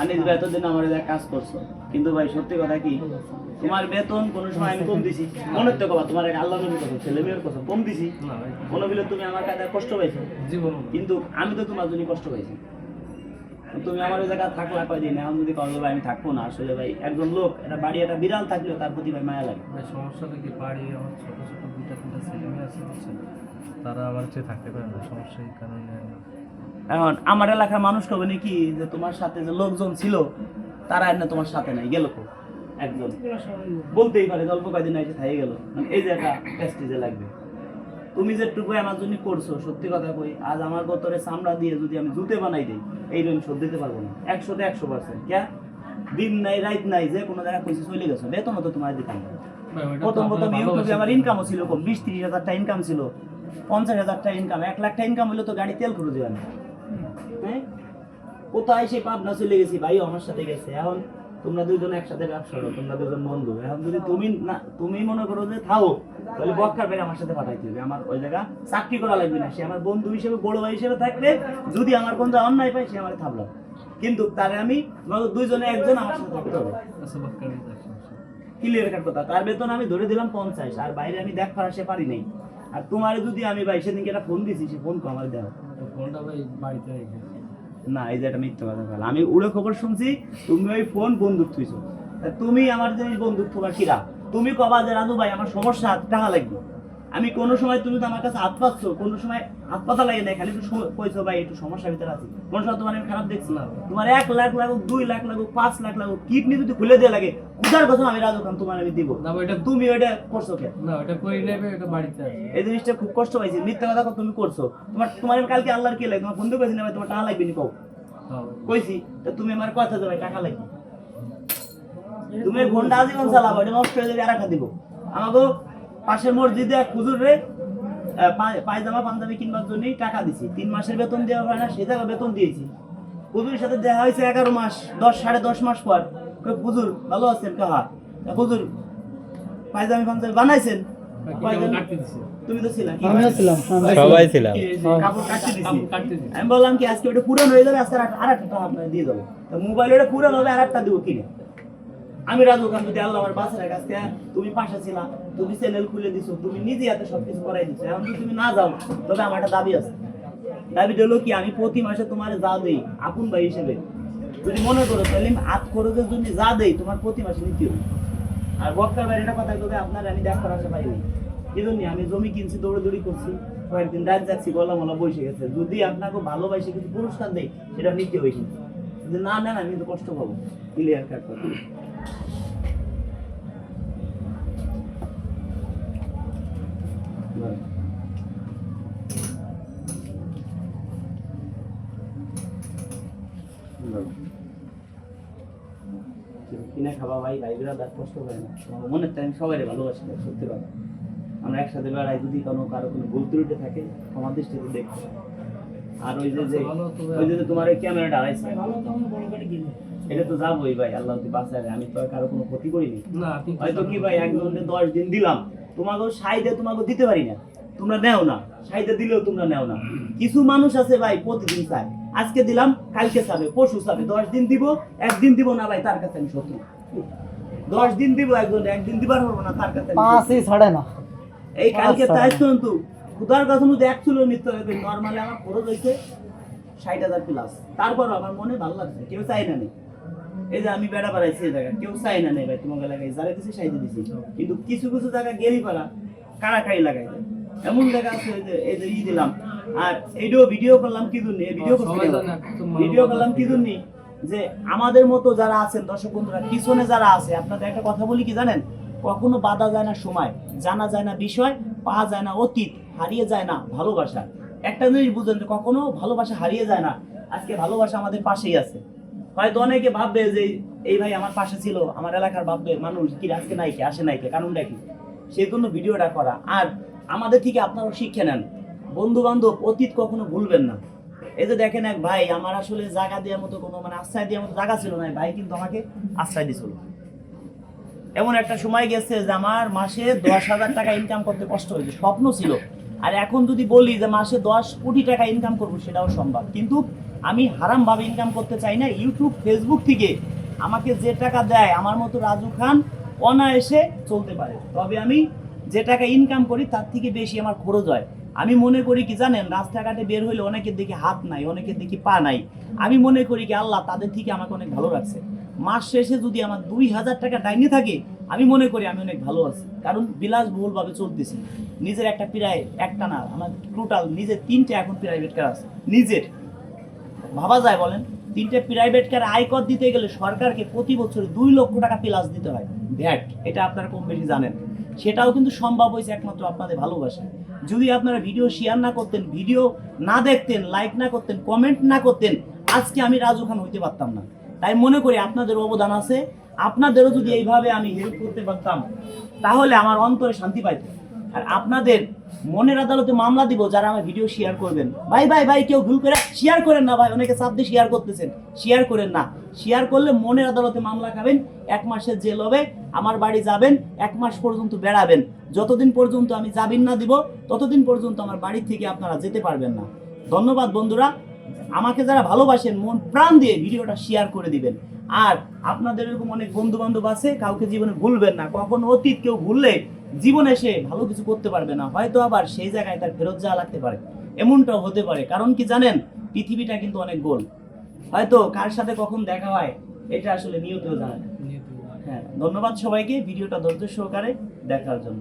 আনিস ভাই এতদিন আমার এক কাজ করছ। কিন্তু ভাই সত্যি কথা কি? তোমার বেতন কোনো সময় আমি কম দিছি। মনে তো কথা তোমার এক আল্লাহ নবীর কথা ছেলে মেয়ের কথা কম দিছি। কোনো বিলে তুমি আমার কাছে কষ্ট পাইছো। জীবন। কিন্তু আমি তো তোমার জন্য কষ্ট পাইছি। তুমি আমার ওই জায়গায় থাকলা কয়দিন? এখন যদি কবে ভাই আমি থাকব না আসলে ভাই একজন লোক একটা বাড়ি একটা বিড়াল থাকলেও তার প্রতি ভাই মায়া লাগে। সমস্যাটা কি? বাড়ি আমার ছোট ছোট দুইটা তিনটা ছেলে মেয়ে আছে তারা আমার চেয়ে থাকতে পারে না সমস্যা এই কারণে এখন আমার এলাকার মানুষ কবে নাকি যে তোমার সাথে যে লোকজন ছিল তারা আর না তোমার সাথে নাই গেল একজন। বলতেই পারে অল্প কয়দিন এসে থাই গেল। মানে এই যে একটা প্রেস্টিজে লাগবে। তুমি যেটুকু আমার জন্য করছ সত্যি কথা কই আজ আমার গতরে চামড়া দিয়ে যদি আমি জুতে বানাই দিই এই ঋণ শোধ দিতে পারব না। একশোতে একশো পার্সেন্ট ক্যা? দিন নাই রাত নাই যে কোনো জায়গায় পয়সা চলে গেছো বেতনও তো তোমার দিতাম প্রথম প্রথম ইউটিউবে। আমার ইনকামও ছিল কম বিশ ত্রিশ হাজার টাকা ইনকাম ছিল পঞ্চাশ হাজার টাকা ইনকাম এক লাখ টাকা ইনকাম হলে তো গাড়ি তেল খরচ হয় না। হ্যাঁ? কোথায় পাবনা চলে গেছি? ভাই আমার সাথে গেছে। এখন তোমরা দুজন একসাথে ব্যবসা করো তোমরা দুজন বন্ধু। এখন যদি তুমি না তুমি মনে করো যে থাও তাহলে বক্কার বের আমার সাথে পাঠাইতে হবে। আমার ওই জায়গা চাকরি করা লাগবে না। সে আমার বন্ধু হিসেবে বড় ভাই হিসেবে থাকবে যদি আমার কোন অন্যায় পায় সে আমার থামলো কিন্তু তারে আমি তোমাদের দুইজনে একজন আমার সাথে থাকতে হবে। আচ্ছা। ক্লিয়ার কাট কথা। তার বেতন আমি ধরে দিলাম পঞ্চাশ আর বাইরে আমি দেখ সে পারি নাই। আর তোমার যদি আমি ভাই সেদিনকে একটা ফোন দিছি সে ফোন আমার দেওয়া না, এই যে একটা মিথ্যা কথা বল আমি উড়ে খবর শুনছি, তুমি ওই ফোন বন্দুক থুইছো। তুমি আমার জিনিস বন্দুক থোবার কিরা? তুমি কবা যে রাজু ভাই, আমার সমস্যা, টাকা লাগবে। আমি কোনো সময় তুমি তো আমার কাছে হাত পাচ্ছ কোনো সময় হাত পাতা লাগে না খালি একটু কইছো ভাই একটু সমস্যার ভিতরে আছি। কোনো সময় তোমার আমি খারাপ দেখছি না। তোমার এক লাখ লাগুক দুই লাখ লাগুক পাঁচ লাখ লাগুক কিডনি যদি খুলে দেওয়া লাগে উদার কথা আমি রাজু খান তোমার আমি দিব। না এটা তুমি ওইটা করছ কেন না ওটা করি নেবে এটা বাড়িতে এই জিনিসটা খুব কষ্ট পাইছি মিথ্যা কথা তুমি করছ। তোমার তোমার আমি কালকে আল্লাহর কি লাগে তোমার বন্ধু কইছি না ভাই তোমার টাকা লাগবে নি কও। হ্যাঁ কইছি তা তুমি আমার কথা দেবে টাকা লাগবে। তুমি ফোনটা আজীবন চালাবো এটা নষ্ট হয়ে যাবে আর একটা দিব। আমাকে পাশের মসজিদে এক হুজুর রে পায়জামা পাঞ্জাবি কিনবার জন্যই টাকা দিছি। তিন মাসের বেতন দেওয়া হয় না সে জায়গা বেতন দিয়েছি। হুজুরের সাথে দেখা হয়েছে এগারো মাস দশ সাড়ে দশ মাস পর। হুজুর ভালো আছেন? কাহা? হুজুর পায়জামি পাঞ্জাবি বানাইছেন? ভাই, কয় কেমন জন? কাটতে দিছে? তুমি তো ছিলা। ছিলাম সবাই ছিলাম কাপড় কাটতে দিছি। কাপড় কাটতে দিছে। আমি বললাম কি আজকে ওটা পুরান হয়ে যাবে আজকে আর আর একটা দিয়ে দেবো মোবাইল ওটা পুরান হবে আর একটা দেবো কিনে। আমি রাজু খান যদি আল্লাহ আমার বাসার কাছে তুমি পাশে ছিলা, তুমি চ্যানেল খুলে দিছো, তুমি নিজে হাতে সবকিছু করাই দিছো। এখন যদি তুমি না যাও, তবে আমার একটা দাবি আছে। দাবিটা হলো কি, আমি প্রতি মাসে তোমার যা দেই, আপন ভাই হিসেবে। যদি মনে করো, তাহলে আমি হাত খরচের জন্য যা দেই, তোমার প্রতি মাসে নিতে আর বক্তার বাইরেটা কথা তবে আপনার আমি দেখার আশা পাইনি এই জন্যই আমি জমি কিনছি, দৌড়াদৌড়ি করছি, কয়েকদিন রাত যাচ্ছি গলা মলা বসে গেছে। যদি আপনাকে ভালোবাসে কিছু পুরস্কার দেয়, সেটা নিতে কিন্তু যদি না নেন, আমি কিন্তু কষ্ট পাবো। ক্লিয়ার কাট কথা কিনে খাওয়া ভাই ভাই বিরাট কষ্ট করে না। মনের টাইম সবাই ভালোবাসি সত্যি কথা। আমরা একসাথে বেড়াই যদি কোনো কারও কোনো ভুল ত্রুটি থাকে আমার দৃষ্টিতে আর ওই যে ভাই। ওই যে তোমার ক্যামেরাটা আড়াইছে এটা তো যাবোই ভাই আল্লাহ তুই বাঁচায় আমি তো আর কারও কোনো ক্ষতি করিনি। না হয়তো কি ভাই একজনকে দশ দিন দিলাম তোমাকে সাইডে তোমাকে দিতে পারি না। তোমরা নেও না সাইডে দিলেও তোমরা নেও না। কিছু মানুষ আছে ভাই প্রতিদিন চায়। আজকে দিলাম কালকে চাবে পশু চাবে। দশ দিন দিব একদিন দিব না ভাই তার কাছে আমি শত্রু। দশ দিন দিব একজন একদিন দিবার পারব না তার কাছে পাঁচই ছাড়ে না। এই কালকে। তাই কিন্তু খুদার কথা মধ্যে এক ছিল নিত্য নর্মালি আমার খরচ হয়েছে ষাট হাজার প্লাস তারপরও আমার মনে ভালো লাগছে কেউ চাই না নেই এই যে আমি বেড়া জায়গায় কেউ চাই না নেই ভাই তোমাকে লাগাই যারা দিছি কিন্তু কিছু কিছু জায়গা গেলি কাড়াকাড়ি লাগাই দেয়। এমন জায়গা আছে যে এই যে ই দিলাম। আর এইটাও ভিডিও করলাম কি জন্য? ভিডিও ভিডিও করলাম কি জন্য? যে আমাদের মতো যারা আছেন দর্শক বন্ধুরা পিছনে যারা আছে আপনাদের একটা কথা বলি কি জানেন? কখনো বাধা যায় না সময় জানা যায় না বিষয় পাওয়া যায় না অতীত হারিয়ে যায় না ভালোবাসা। একটা জিনিস বুঝলেন যে কখনো ভালোবাসা হারিয়ে যায় না। আজকে ভালোবাসা আমাদের পাশেই আছে। হয়তো অনেকে ভাববে যে, এই ভাই আমার পাশে ছিল, আমার এলাকার ভাববে, মানুষ কি আজকে নাই কি? আসে নাই কি? কারণটা কি? সেই জন্য ভিডিওটা করা। আর আমাদের থেকে আপনারাও শিক্ষা নেন। বন্ধু বান্ধব অতীত কখনো ভুলবেন না। এই যে দেখেন এক ভাই, আমার আসলে জায়গা দেওয়ার মতো কোনো মানে আশ্রয় দেওয়ার মতো জায়গা ছিল না। ভাই কিন্তু আমাকে আশ্রয় দিছিল। এমন একটা সময় গেছে যে আমার মাসে দশ হাজার টাকা ইনকাম করতে কষ্ট হয়েছে। স্বপ্ন ছিল। আর এখন যদি বলি যে মাসে দশ কোটি টাকা ইনকাম করব, সেটাও সম্ভব। কিন্তু আমি হারামভাবে ইনকাম করতে চাই না। ইউটিউব ফেসবুক থেকে আমাকে যে টাকা দেয়, আমার মতো রাজু খান অনায়াসে চলতে পারে। তবে আমি যে টাকা ইনকাম করি, তার থেকে বেশি আমার খরচ হয়। আমি মনে করি কি জানেন, রাস্তাঘাটে বের হইলে অনেকের দেখি হাত নাই, অনেকের দেখি পা নাই। আমি মনে করি কি, আল্লাহ তাদের থেকে আমাকে অনেক ভালো রাখছে। মাস শেষে যদি আমার দুই হাজার টাকা ডাইনে থাকে আমি মনে করি আমি অনেক ভালো আছি। কারণ বিলাসবহুলভাবে চলতেছি। নিজের একটা প্রায় একটা না, আমার টোটাল নিজের তিনটে এখন প্রাইভেট কার আছে। নিজের। ভাবা যায় বলেন, তিনটে প্রাইভেট কার আয়কর দিতে গেলে সরকারকে প্রতি বছর দুই লক্ষ টাকা প্লাস দিতে হয়। ভ্যাট এটা আপনারা কম বেশি জানেন। সেটাও কিন্তু সম্ভব হয়েছে একমাত্র আপনাদের ভালোবাসা যদি আপনারা ভিডিও শেয়ার না করতেন ভিডিও না দেখতেন লাইক না করতেন কমেন্ট না করতেন, আজকে আমি রাজু খান হইতে পারতাম না। তাই মনে করি আপনাদের অবদান আছে। আপনাদেরও যদি এইভাবে আমি হেল্প করতে পারতাম, তাহলে আমার অন্তরে শান্তি পাইতো। আর আপনাদের মনের আদালতে মামলা দিব, যারা আমার ভিডিও শেয়ার করবেন। ভাই ভাই ভাই, কেউ ভুল করে শেয়ার করেন না ভাই, অনেকে চাপ দিয়ে শেয়ার করতেছেন। শেয়ার করেন না। শেয়ার করলে মনের আদালতে মামলা খাবেন, এক মাসের জেল হবে, আমার বাড়ি যাবেন, এক মাস পর্যন্ত বেড়াবেন। যতদিন পর্যন্ত আমি জামিন না দিব, ততদিন পর্যন্ত আমার বাড়ি থেকে আপনারা যেতে পারবেন না। ধন্যবাদ বন্ধুরা আমাকে যারা ভালোবাসেন মন প্রাণ দিয়ে ভিডিওটা শেয়ার করে দিবেন। আর আপনাদের এরকম অনেক বন্ধু বান্ধব আছে কাউকে জীবনে ভুলবেন না। কখন অতীত কেউ ভুললে জীবনে সে ভালো কিছু করতে পারবে না। হয়তো আবার সেই জায়গায় তার ফেরত যাওয়া লাগতে পারে। এমনটাও হতে পারে। কারণ কি জানেন? পৃথিবীটা কিন্তু অনেক গোল। হয়তো কার সাথে কখন দেখা হয় এটা আসলে নিয়তেও জানে। হ্যাঁ ধন্যবাদ সবাইকে। ভিডিওটা ধৈর্য সহকারে দেখার জন্য।